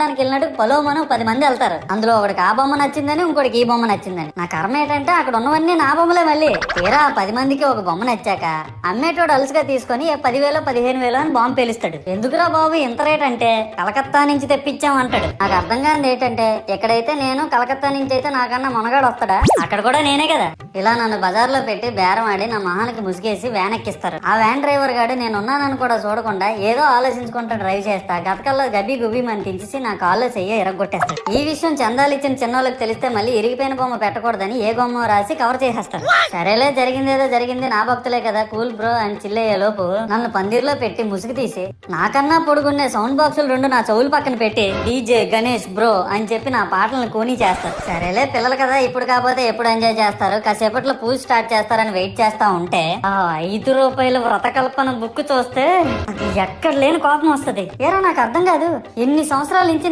చెప్పడానికి వెళ్ళినట్టు పొలోమను పది మంది వెళ్తారు. అందులో ఒకడికి ఆ బొమ్మ నచ్చిందని ఇంకోటికి ఈ బొమ్మ నచ్చిందని. నా కర్మ ఏంటంటే అక్కడ ఉన్నవన్నీ నా బొమ్మలే మళ్ళీ. తీరా పది మందికి ఒక బొమ్మ నచ్చాక అమ్మేటోడు అలుసుగా తీసుకొని ఏ పదివేలు పదిహేను వేలు అని బాంబు పేలుస్తాడు. ఎందుకురా బాబు ఇంత రేట్ అంటే? కలకత్తా నుంచి తెప్పించాం అంటాడు. నాకు అర్థం కానిది ఏంటంటే ఎక్కడైతే నేను కలకత్తా నుంచి అయితే నాకన్నా మునగాడు వస్తాడా? అక్కడ కూడా నేనే కదా. ఇలా నన్ను బజార్లో పెట్టి బేరం ఆడి నా మొహానికి ముసుగేసి వ్యాన్ ఎక్కిస్తారు. ఆ వ్యాన్ డ్రైవర్ గాడు నేను ఉన్నానని కూడా చూడకుండా ఏదో ఆలోచించుకుంటూ డ్రైవ్ చేస్తా. గతకల్లో గబ్బి గుబ్బి మంతించేసి నా కాల్లో చెయ్య ఇరగొట్టేస్తాడు ఈ విషయం చందాలు ఇచ్చిన చిన్నోళ్ళకి తెలిస్తే మళ్ళీ ఇరిగిపోయిన బొమ్మ పెట్టకూడదని ఏ బొమ్మ రాసి కవర్ చేసేస్తారు సరేలే జరిగిందేదో జరిగింది నా భక్తులే కదా కూల్ బ్రో అని చిల్లయ్యే లోపు నన్ను పందిర్లో పెట్టి ముసుగు తీసి నాకన్నా పొడుగున్నే సౌండ్ బాక్సులు రెండు నా చెవులు పక్కన పెట్టి డీజే గణేష్ బ్రో అని చెప్పి నా పాటలను కూనీ చేస్తారు సరేలే పిల్లలు కదా ఇప్పుడు కాకపోతే ఎప్పుడు ఎంజాయ్ చేస్తారు? కాసేపట్లో పూజ స్టార్ట్ చేస్తారని వెయిట్ చేస్తా ఉంటే ఆ ఐదు రూపాయల వ్రతకల్పన బుక్ చూస్తే ఎక్కడ లేని కోపం వస్తది. ఏరా నాకు అర్థం కాదు. ఎన్ని సంవత్సరాల నుంచి